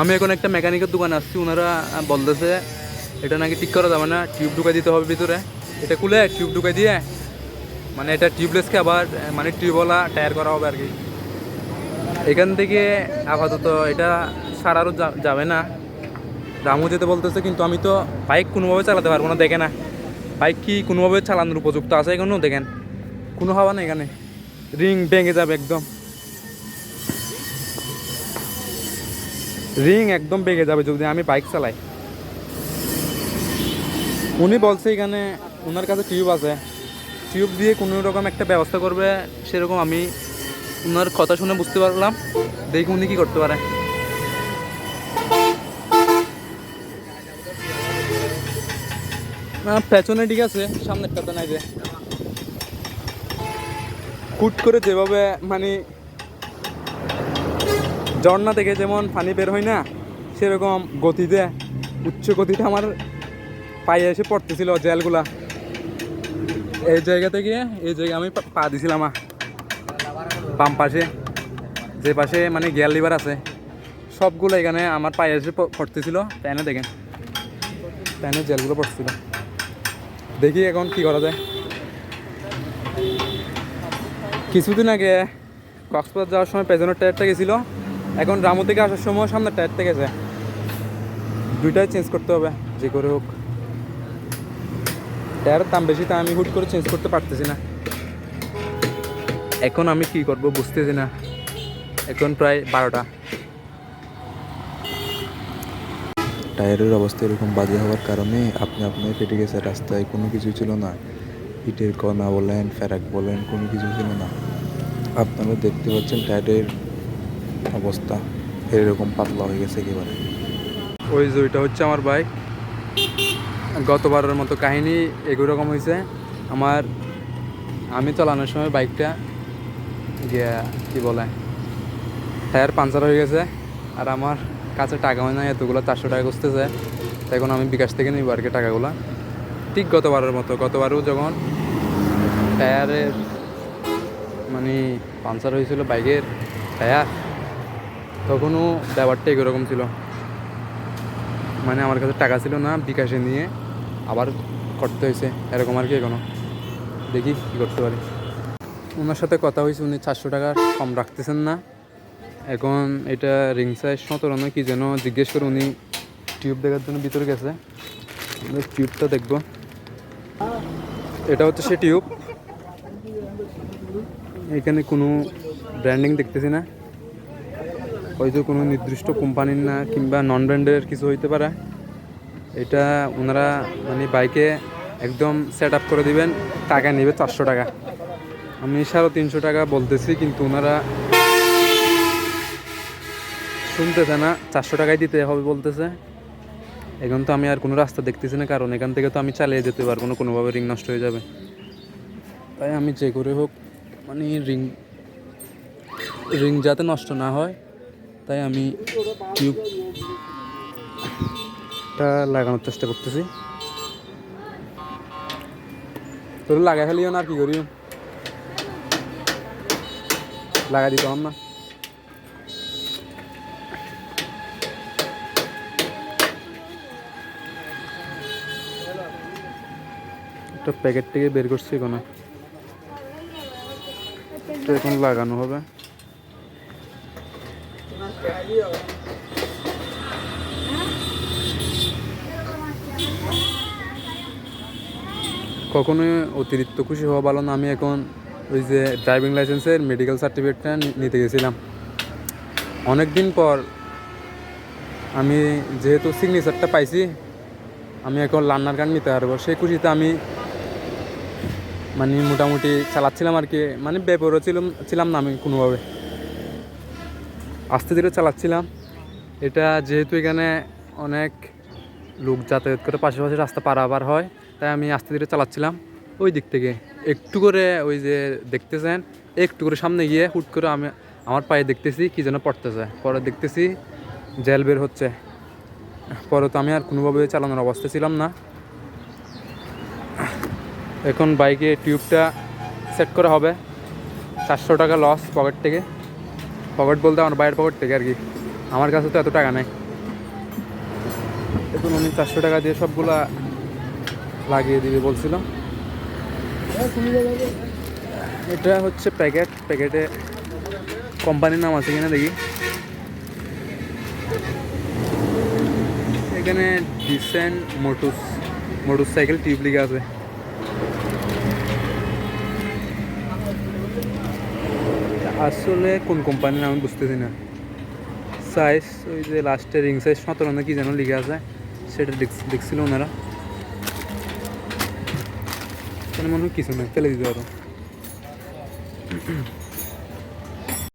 আমি এখন একটা মেকানিকের দোকানে আসছি ওনারা বলতেছে, এটা নাকি ঠিক করা যাবে না, টিউব ঢুকাই দিতে হবে ভিতরে। এটা খুলে টিউব ঢুকাই দিয়ে মানে এটা টিউবলেসকে আবার মানে টিউবওয়ালা টায়ার করা হবে আর কি এখান থেকে আপাতত এটা সারারও যাবে না। দামও যেতে বলতেছে, কিন্তু আমি তো বাইক কোনোভাবে চালাতে পারব না দেখে না বাইক কি কোনোভাবে চালানোর উপযুক্ত আছে এখনও দেখেন। কোনো হাওয়া নেই এখানে। রিং ভেঙে যাবে একদম। রিং একদম বেগে যাবে যদি আমি বাইক চালাই। উনি বলছে এখানে ওনার কাছে টিউব আছে। টিউব দিয়ে কোনো রকম একটা ব্যবস্থা করবে, সেরকম আমি ওনার কথা শুনে বুঝতে পারলাম। দেখি উনি কি করতে পারে। না, পেছনে ঠিক আছে সামনেরটাতে নাই যে। কুট করে যেভাবে মানে ঝর্ণা থেকে যেমন পানি বের হয় না, সেরকম গতিতে, উচ্চ গতিতে আমার পায়ে এসে পড়তেছিল জেলগুলা। এই জায়গা থেকে, এই জায়গায় আমি পা- দিছিলাম। বাম পাশে, যে পাশে মানে গিয়ার লিভার আছে, সবগুলো এখানে আমার পায়ে এসে পড়তেছিল, প্যানে দেখেন। প্যানে জেলগুলো পড়ছিল দেখি এখন কি করা যায়। কিছুদিন আগে কক্সবাজার যাওয়ার সময় পেছনের টায়ারটা গেছিল এখন রামু থেকে আসার সময় সামনের টায়ারটা গেছে দুইটাই চেঞ্জ করতে হবে, যে করে হোক। টায়ারের দাম বেশি তা আমি হুট করে চেঞ্জ করতে পারতেছি না। এখন আমি কি করব বুঝতেছি না। এখন প্রায় বারোটা। টায়ারের অবস্থা এরকম বাজে হওয়ার কারণে আপনি আপনার ফেটে গেছে, রাস্তায় কোনো কিছু ছিল না। ইটের কণা বলেন, ফেরাক বলেন, কোনো কিছু ছিল না। আপনারা দেখতে পাচ্ছেন টায়ারের অবস্থা। এরকম পাতলা হয়ে গেছে একেবারে। ওই যে ওইটা হচ্ছে আমার বাইক। গতবারের মতো কাহিনি এগুলো রকম হয়েছে আমার, আমি চালানোর সময় বাইকটা গিয়া কি বলে, টায়ার পাঞ্চার হয়ে গেছে। আর আমার কাছে টাকা হয় না এতগুলো চারশো টাকা তো এখন আমি বিকাশ থেকে নিব আর কি টাকাগুলো। ঠিক গতবারের মতো, গতবারও যখন টায়ারের মানে পাঞ্চার হয়েছিল বাইকের, টায়ার তখনও ব্যাপারটা এরকম ছিল। মানে আমার কাছে টাকা ছিল না, বিকাশে নিয়ে আবার করতে হয়েছে, এরকম আর কি এখনও। দেখি কী করতে পারি। ওনার সাথে কথা হয়েছে, উনি চারশো টাকা কম রাখতেছেন না। এখন এটা রিং সাইজ সতেরো না কি যেন জিজ্ঞেস করে উনি টিউব দেখার জন্য ভিতরে গেছে। টিউবটা দেখব। এটা হচ্ছে সে টিউব। এখানে কোনো ব্র্যান্ডিং দেখতেছি না। হয়তো কোনো নির্দিষ্ট কোম্পানির না কিংবা নন ব্র্যান্ডের কিছু হইতে পারে। এটা ওনারা মানে বাইকে একদম সেট আপ করে দিবেন টাকা নেবে চারশো টাকা। আমি সাড়ে তিনশো টাকা বলতেছি, কিন্তু ওনারা শুনতেছে না, চারশো টাকায় দিতে হবে বলতেছে। এখন তো আমি আর কোনো রাস্তা দেখতেছি না, কারণ এখান থেকে তো আমি চালিয়ে যেতে পারব না, কোনোভাবে রিং নষ্ট হয়ে যাবে। তাই আমি যে করে হোক মানে রিং রিং যাতে নষ্ট না হয় তাই আমি টিউবটা লাগানোর চেষ্টা করতেছি। তোর লাগাই ফেলিও না আর কি করি লাগাই দিতে না। একটা প্যাকেট থেকে বের করছি এটা এখন লাগানো হবে। কখনোই অতিরিক্ত খুশি হওয়া ভালো না। আমি এখন ওই যে ড্রাইভিং লাইসেন্সের মেডিকেল সার্টিফিকেটটা নিতে গেছিলাম। অনেক দিন পর আমি যেহেতু সিগনেচারটা পাইছি, আমি এখন লার্নার গান নিতে পারব। সেই খুশিতে আমি মানে মোটামুটি চালাচ্ছিলাম আর কি। মানে বেপরও ছিলাম ছিলাম না আমি কোনোভাবে। আস্তে ধীরে চালাচ্ছিলাম। এটা যেহেতু এখানে অনেক লোক যাতায়াত করে, পাশাপাশি রাস্তা পারাবার হয়, তাই আমি আস্তে ধীরে চালাচ্ছিলাম। ওই দিক থেকে একটু করে ওই যে দেখতেছেন, একটু করে সামনে গিয়ে হুট করে আমি আমার পায়ে দেখতেছি কি যেন পড়তেছে। পরে দেখতেছি জেল বের হচ্ছে। পরে তো আমি আর কোনোভাবে চালানোর অবস্থা ছিলাম না। এখন বাইকে টিউবটা সেট করা হবে। চারশো টাকা লস পকেট থেকে। পকেট বলতে আমার বাইরের পকেট থেকে আর কি। আমার কাছে তো এত টাকা নেই। এখন উনি চারশো টাকা দিয়ে সবগুলা লাগিয়ে দিবে বলছিল এটা হচ্ছে প্যাকেট প্যাকেটে কোম্পানির নাম আছে কিনা দেখি। এখানে decent motor motorcycle tube লিখে আছে। আসলে কোন কোম্পানির আমি বুঝতেছি না। সাইজ ওই যে লাস্টে রিং সাইজ সতেরো না কি যেন লিখে আছে, সেটা দেখ- দেখছিল ওনারা। এখানে মনে হয় কিছু নেই, ফেলে দিতে পারো।